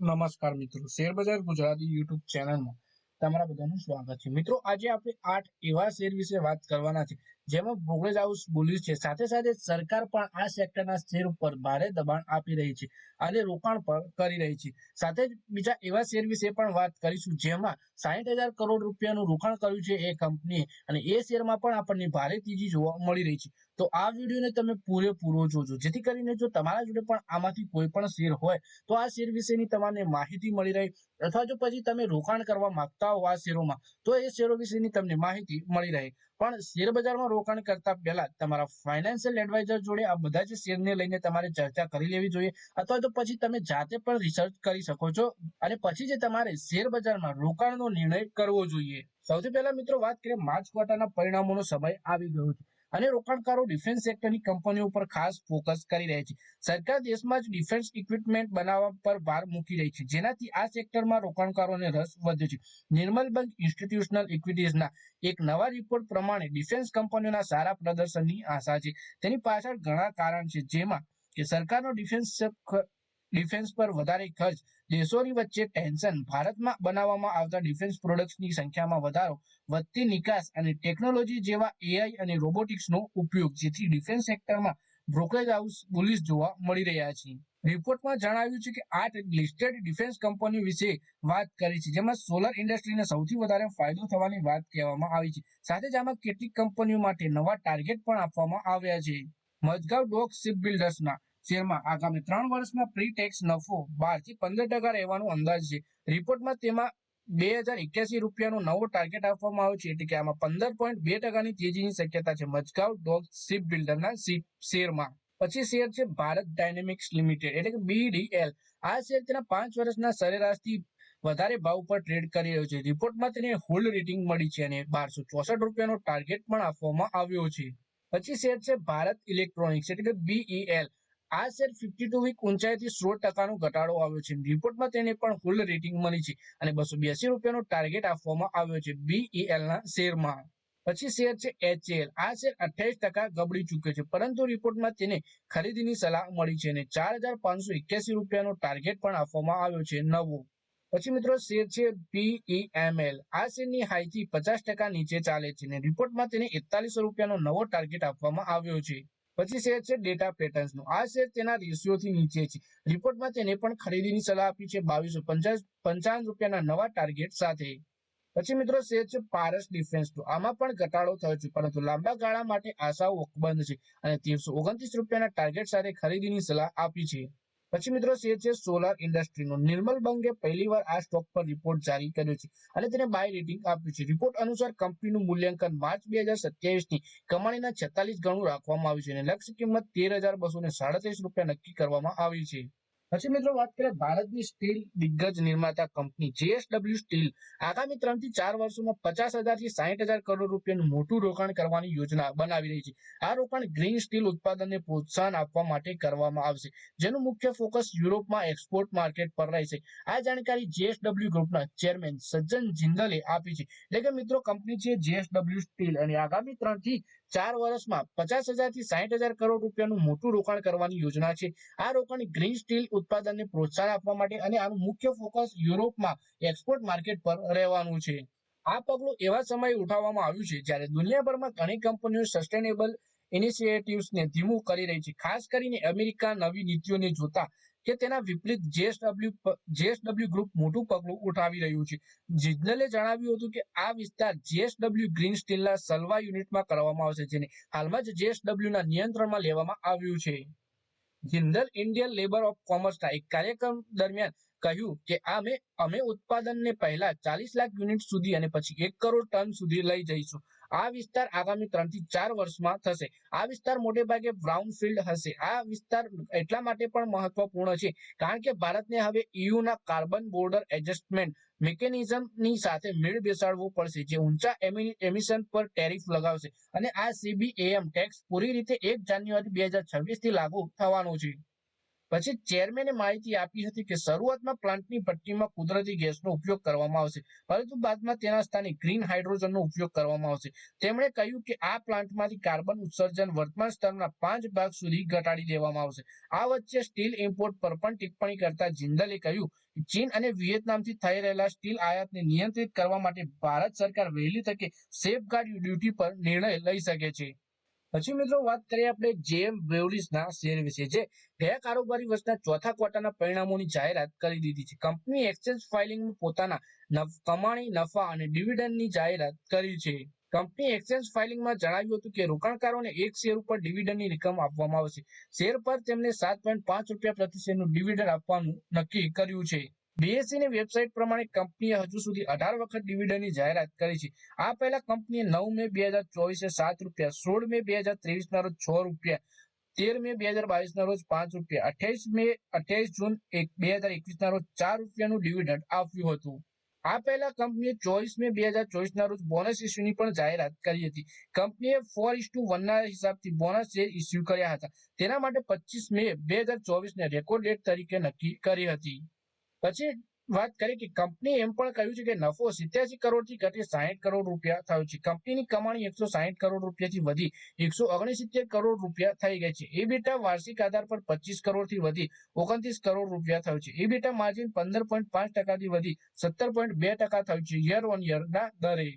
નમસ્કાર મિત્રો. શેર બજાર ગુજરાતી યુટ્યુબ ચેનલમાં તમારા બધાનું સ્વાગત છે. મિત્રો, આજે આપણે આઠ એવા શેર વિશે વાત કરવાના છે, જેમાં બ્રોકરેજ હાઉસ બોલ્યું છે. સાથે સાથે સરકાર પણ આ સેક્ટરના શેર ઉપર ભારે દબાણ આપી રહી છે અને રોકાણ પણ કરી રહી છે. સાથે જ બીજા એવા શેર વિશે પણ વાત કરીશું, જેમાં સાહીઠ હજાર કરોડ રૂપિયાનું રોકાણ કર્યું છે એ કંપનીએ અને એ શેરમાં પણ આપણને ભારે તેજી જોવા મળી રહી છે. તો આ વિડીયોને તમે પૂરેપૂરો જોજો. જેથી કરીને જો તમારા જોડે પણ આમાંથી કોઈ પણ શેર હોય, તો આ શેર વિશેની તમને માહિતી મળી રહે. અથવા જો પછી તમે રોકાણ કરવા માંગતા હો આ શેરોમાં, તો એ શેરો વિશેની તમને માહિતી મળી રહે. પણ શેર રોકાણ કરતા પહેલા તમારા ફાઇનાન્શિયલ એડવાઇઝર જોડે આ બધા જ શેરને લઈને તમારે ચર્ચા કરી લેવી જોઈએ. અથવા તો પછી તમે જાતે પણ રિસર્ચ કરી શકો છો અને પછી જે તમારે શેર બજારમાં રોકાણનો નિર્ણય કરવો જોઈએ. સૌથી પહેલા મિત્રો વાત કરીએ માર્ચ ક્વાર્ટરના પરિણામોનો સમય આવી ગયો છે. અને રોકાણકારો ડિફેન્સ સેક્ટરની કંપનીઓ પર ખાસ ફોકસ કરી રહ્યા છે. સરકાર દેશમાં જ ડિફેન્સ ઇક્વિપમેન્ટ બનાવવા પર ભાર મૂકી રહી છે. જેનાથી આ સેક્ટરમાં રોકાણકારોને રસ વધ્યો છે. નિર્મલ બેંક ઇન્સ્ટિટ્યુશનલ ઇક્વિટીઝના એક નવા રિપોર્ટ પ્રમાણે ડિફેન્સ કંપનીઓના સારા પ્રદર્શનની આશા છે. તેની પાછળ ઘણા કારણ છે. જેમાં કે સરકારનો ડિફેન્સ ડિફેન્સ પર વધારે ખર્ચ. દેશોની વચ્ચે ટેન્શન. ભારતમાં બનાવવામાં આવતા ડિફેન્સ પ્રોડક્ટ્સની સંખ્યામાં વધારો, વધતી નિકાસ અને ટેકનોલોજી જેવા એઆઈ અને રોબોટિક્સનો ઉપયોગ, જેથી ડિફેન્સ સેક્ટરમાં બ્રોકરેજ હાઉસ બુલિશ જોવા મળી રહ્યા છે. રિપોર્ટમાં જણાવ્યું છે કે આઠ લિસ્ટેડ ડિફેન્સ કંપનીઓ વિશે વાત કરી છે, જેમાં સોલર ઇન્ડસ્ટ્રીને સૌથી વધારે ફાયદો થવાની વાત કહેવામાં આવી છે. સાથે જ આમાં કેટલીક કંપનીઓ માટે નવા ટાર્ગેટ પણ આપવામાં આવ્યા છે. મજગાવ ડોક શિપ બિલ્ડર્સના શેરમાં આગામી ત્રણ વર્ષમાં પ્રી ટેક્સ નફો બારથી પંદર ટકા રહેવાનો અંદાજ છે. રિપોર્ટમાં તેમાં બે હજાર એક્યાસી રૂપિયાનો નવો ટાર્ગેટ આપવામાં આવ્યો છે. એટલે કે આમાં પંદર પોઈન્ટ બે ટકાની તેજીની શક્યતા છે મજગાવ ડોક શિપ બિલ્ડરના શેરમાં. પછી શેર છે ભારત ડાયનેમિક્સ લિમિટેડ એટલે કે બીડીએલ આ શેર તેના પાંચ વર્ષના સરેરાશથી વધારે ભાવ પર ટ્રેડ કરી રહ્યો છે. રિપોર્ટમાં તેને હોલ્ડ રેટિંગ મળી છે અને બારસો ચોસઠ રૂપિયાનો ટાર્ગેટ પણ આપવામાં આવ્યો છે. પછી શેર છે ભારત ઇલેક્ટ્રોનિક્સ એટલે કે બીઈએલ આ શેર ફિફ્ટી ટુ વીક ઊંચાઈથી સો ટકાનો ઘટાડો આવ્યો છે. રિપોર્ટમાં તેને પણ ફૂલ રેટિંગ મળી છે અને બસો બ્યાસી રૂપિયાનો ટાર્ગેટ આપવામાં આવ્યો છે બીઈએલ ના શેરમાં. પછી શેર છે એચએલ આ શેર અઠ્યાવીસ ટકા ગબડી ચૂક્યો છે, પરંતુ રિપોર્ટમાં તેને ખરીદીની સલાહ મળી છે અને ચાર હજાર પાંચસો એક્યાસી રૂપિયાનો ટાર્ગેટ પણ આપવામાં આવ્યો છે નવો. પછી મિત્રો શેર છે પીઈએમએલ આ શેરની હાઈથી પચાસ ટકા નીચે ચાલે છે અને રિપોર્ટમાં તેને એકતાલીસો રૂપિયાનો નવો ટાર્ગેટ આપવામાં આવ્યો છે. પછી શેર છે ડેટા પેટર્ન્સનું. આ શેર તેના રેશિયોથી નીચે છે. રિપોર્ટમાં તેને પણ ખરીદીની સલાહ આપી છે, બાવીસો પંચાવન રૂપિયાના નવા ટાર્ગેટ સાથે. પછી મિત્રો શેર છે પારસ ડિફેન્સનું. આમાં પણ ઘટાડો થયો છે, પરંતુ લાંબા ગાળા માટે આશાઓ અકબંધ છે અને તેરસો ઓગણત્રીસ રૂપિયાના ટાર્ગેટ સાથે ખરીદીની સલાહ આપી છે. પછી મિત્રો છે? છે સોલાર ઇન્ડસ્ટ્રીનો નિર્મલ બંગે પહેલીવાર આ સ્ટોક પર રિપોર્ટ જારી કર્યો છે. અને તેને બાય રેટિંગ આપ્યું છે. રિપોર્ટ અનુસાર કંપનીનું મૂલ્યાંકન માર્ચ બે હજાર સત્યાવીસની કમાણીના છેતાલીસ ગણું રાખવામાં આવ્યું છે અને લક્ષ્ય કિંમત તેર હજાર બસો સાડત્રીસ રૂપિયા નક્કી કરવામાં આવી છે. પછી મિત્રો વાત કરીએ ભારતની સ્ટીલ દિગ્ગજ નિર્માતા કંપની જેએસડબલ્યુ સ્ટીલ આગામી ત્રણથી ચાર વર્ષોમાં પચાસ હજારથી સાહીઠ હજાર કરોડ રૂપિયાનું મોટું રોકાણ કરવાની યોજના બનાવી રહી છે. આ રોકાણ ગ્રીન સ્ટીલ ઉત્પાદનને પ્રોત્સાહન આપવા માટે કરવામાં આવશે, જેનું મુખ્ય ફોકસ યુરોપમાં એક્સપોર્ટ માર્કેટ પર રહેશે. આ જાણકારી જેએસડબલ્યુ ગ્રુપના ચેરમેન સજ્જન જિંદલે આપી છે. એટલે કે મિત્રો કંપની છે જેએસડબલ્યુ સ્ટીલ અને આગામી ત્રણથી ચાર વર્ષમાં પચાસ હજારથી સાહીઠ હજાર કરોડ રૂપિયાનું મોટું રોકાણ કરવાની યોજના છે. આ રોકાણ ગ્રીન સ્ટીલ ઉત્પાદનને પ્રોત્સાહન આપવા માટે અને આનું મુખ્ય ફોકસ યુરોપમાં એક્સપોર્ટ માર્કેટ પર રહેવાનું છે. આ પગલું એવા સમયે ઉઠાવવામાં આવ્યું છે જ્યારે દુનિયાભરમાં ઘણી કંપનીઓ સસ્ટેનેબલ ઇનિશિયેટિવ્સને ધીમું કરી રહી છે. ખાસ કરીને અમેરિકા નવી નીતિઓને જોતા કે તેના વિપરીત જેએસડબલ્યુ જેએસડબલ્યુ ગ્રુપ મોટું પગલું ઉઠાવી રહ્યું છે. જિજ્નલે જણાવ્યું હતું કે આ વિસ્તાર જેએસડબલ્યુ ગ્રીન સ્ટીલના સલવા યુનિટમાં કરવામાં આવશે, જેને હાલમાં જ જેએસડબલ્યુના નિયંત્રણમાં લેવામાં આવ્યું છે. જિંદલ ઇન્ડિયન લેબર ઓફ કોમર્સના એક કાર્યક્રમ દરમિયાન કહ્યું કે અમે અમે ઉત્પાદનને પહેલા ચાલીસ લાખ યુનિટ સુધી અને પછી એક કરોડ ટન સુધી લઈ જઈશું. આ વિસ્તાર આગામી ત્રણથી ચાર વર્ષમાં થશે. આ વિસ્તાર મોટે ભાગે બ્રાઉન ફિલ્ડ હશે. આ વિસ્તાર એટલા માટે પણ મહત્વપૂર્ણ છે કારણ કે ભારતને હવે ઇયુના કાર્બન બોર્ડર એડજસ્ટમેન્ટ મિકેનિઝમની સાથે મેળ બેસાડવું પડશે જે ઊંચા એમિશન પર ટેરિફ લગાવશે. અને આ સીબીએમ ટેક્સ પૂરી રીતે એક જાન્યુઆરી બે હજાર છવ્વીસથી લાગુ થવાનું છે. પછી ચેરમેને માહિતી આપી હતી કે શરૂઆતમાં પ્લાન્ટની પટ્ટીમાં કુદરતી ગેસનો ઉપયોગ કરવામાં આવશે, પરંતુ બાદમાં તેના સ્થાને ગ્રીન હાઇડ્રોજનનો ઉપયોગ કરવામાં આવશે. તેમણે કહ્યું કે આ પ્લાન્ટમાંથી કાર્બન ઉત્સર્જન વર્તમાન સ્તરના પાંચ ભાગ સુધી ઘટાડી દેવામાં આવશે. આ વચ્ચે સ્ટીલ ઇમ્પોર્ટ પર પણ ટિપ્પણી કરતા જિંદલે કહ્યું ચીન અને વિયેતનામથી થઈ રહેલા સ્ટીલ આયાતને નિયંત્રિત કરવા માટે ભારત સરકાર વહેલી તકે સેફગાર્ડ ડ્યુટી પર નિર્ણય લઈ શકે છે. પછી મિત્રો વાત કરીએ આપણે જેએમ બ્રેવરીઝના શેર વિશે, જે ગયા કારોબારી વર્ષના ચોથા ક્વાર્ટરના પરિણામોની જાહેરાત કરી દીધી છે. કંપની એક્સચેન્જ ફાઇલિંગમાં પોતાના કમાણી, નફા અને ડિવિડન્ડની જાહેરાત કરી છે. કંપની એક્સચેન્જ ફાઇલિંગમાં જણાવ્યું હતું કે રોકાણકારોને એક શેર ઉપર ડિવિડન્ડની રકમ આપવામાં આવશે. શેર પર તેમને સાત પોઈન્ટ પાંચ રૂપિયા પ્રતિ શેરનું ડિવિડન્ડ આપવાનું નક્કી કર્યું છે. BSE ની વેબસાઇટ પ્રમાણે કંપનીએ હજુ સુધી અઢાર વખત ડિવિડન્ડની જાહેરાત કરી છે. આ પહેલા કંપનીએ નવ મે બે હજાર ચોવીસે સાત રૂપિયા, સોળ મે બે હજાર ત્રેવીસ ના રોજ છ રૂપિયા, તેર મે બે હજાર બાવીસ ના રોજ પાંચ રૂપિયા, અઠ્યાવીસ મે, અઠ્યાવીસ જૂન બે હજાર એકવીસ ના રોજ ચાર રૂપિયાનું ડિવિડન્ડ આપ્યું હતું. આ પહેલા કંપનીએ ચોવીસ મે બે હજાર ચોવીસ ના રોજ બોનસ ઇસ્યુની પણ જાહેરાત કરી હતી. કંપનીએ ફોર ઇસ ટુ વન ના હિસાબથી બોનસ શેર ઇસ્યુ કર્યા હતા. તેના માટે પચીસ મે બે હજાર ચોવીસ ને રેકોર્ડ ડેટ તરીકે નક્કી કરી હતી. પછી વાત કરી કે કંપની એમ પણ કહ્યું છે કે નફો સિત્યાસી કરોડથી ઘટી સાહીઠ કરોડ રૂપિયા થયો છે. કંપનીની કમાણી એકસો સાહીઠ કરોડ રૂપિયાથી વધી, એકસો ઓગણસિત્તેર કરોડ રૂપિયા થઈ ગઈ છે. એબીટા વાર્ષિક આધાર પર પચીસ કરોડથી વધી, ઓગણત્રીસ કરોડ રૂપિયા થયું છે. એબીટા માર્જિન પંદર પોઈન્ટ પાંચ ટકાથી વધી, સત્તર પોઈન્ટ બે ટકા થયું છે. યર ઓન યર ના દરે.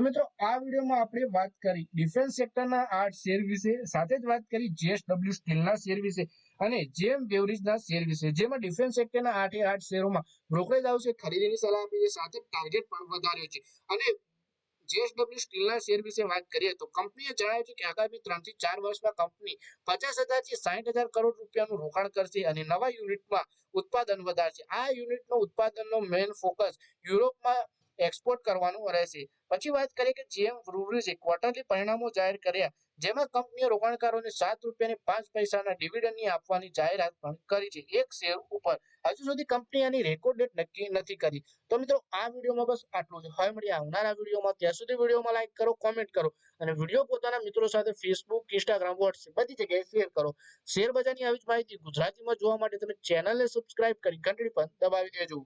તો મિત્રો, આ વિડીયોમાં આપણે વાત કરી ડિફેન્સ સેક્ટરના આઠ શેર વિશે, સાથે જ વાત કરી જેએસડબલ્યુ સ્ટીલના શેર વિશે અને જેમ બેવરેજના શેર વિશે. જેમાં ડિફેન્સ સેક્ટરના આઠે આઠ શેરોમાં બ્રોકરેજ હાઉસે ખરીદીની સલાહ આપી છે, સાથે ટાર્ગેટ પણ વધાર્યો છે. અને જેએસડબલ્યુ સ્ટીલના શેર વિશે વાત કરીએ તો કંપનીએ જણાવ્યું છે કે આગામી ત્રણથી ચાર વર્ષમાં કંપની પચાસ હજારથી સાહીઠ હજાર કરોડ રૂપિયાનું રોકાણ કરશે અને નવા યુનિટમાં ઉત્પાદન વધારશે. આ યુનિટનો ઉત્પાદનનો મેઇન ફોકસ યુરોપમાં એક્સપોર્ટ કરવાનું રહેશે પછી વાત કરીએ કે જીએમ બ્રુવરીઝે ક્વાર્ટરલી પરિણામો જાહેર કર્યા, જેમાં કંપનીએ રોકાણકારોને સાત રૂપિયા અને પાંચ પૈસાના ડિવિડન્ડની આપવાની જાહેરાત પણ કરી છે. એક શેર ઉપર હજુ સુધી કંપની આની રેકોર્ડ ડેટ નક્કી નથી કરી. તો મિત્રો, આ વિડીયોમાં બસ આટલું જ. હવે મળીએ આવનારા વિડીયોમાં. ત્યાં સુધી વિડીયોમાં લાઈક કરો કોમેન્ટ કરો અને વીડિયો પોતાના મિત્રો સાથે ફેસબુક ઇન્સ્ટાગ્રામ વોટ્સએપ બધી જગ્યાએ શેર કરો. શેર બજારની આવી જ માહિતી ગુજરાતીમાં જોવા માટે તમે ચેનલને સબસ્ક્રાઇબ કરી ઘંટડી પણ દબાવી દેજો.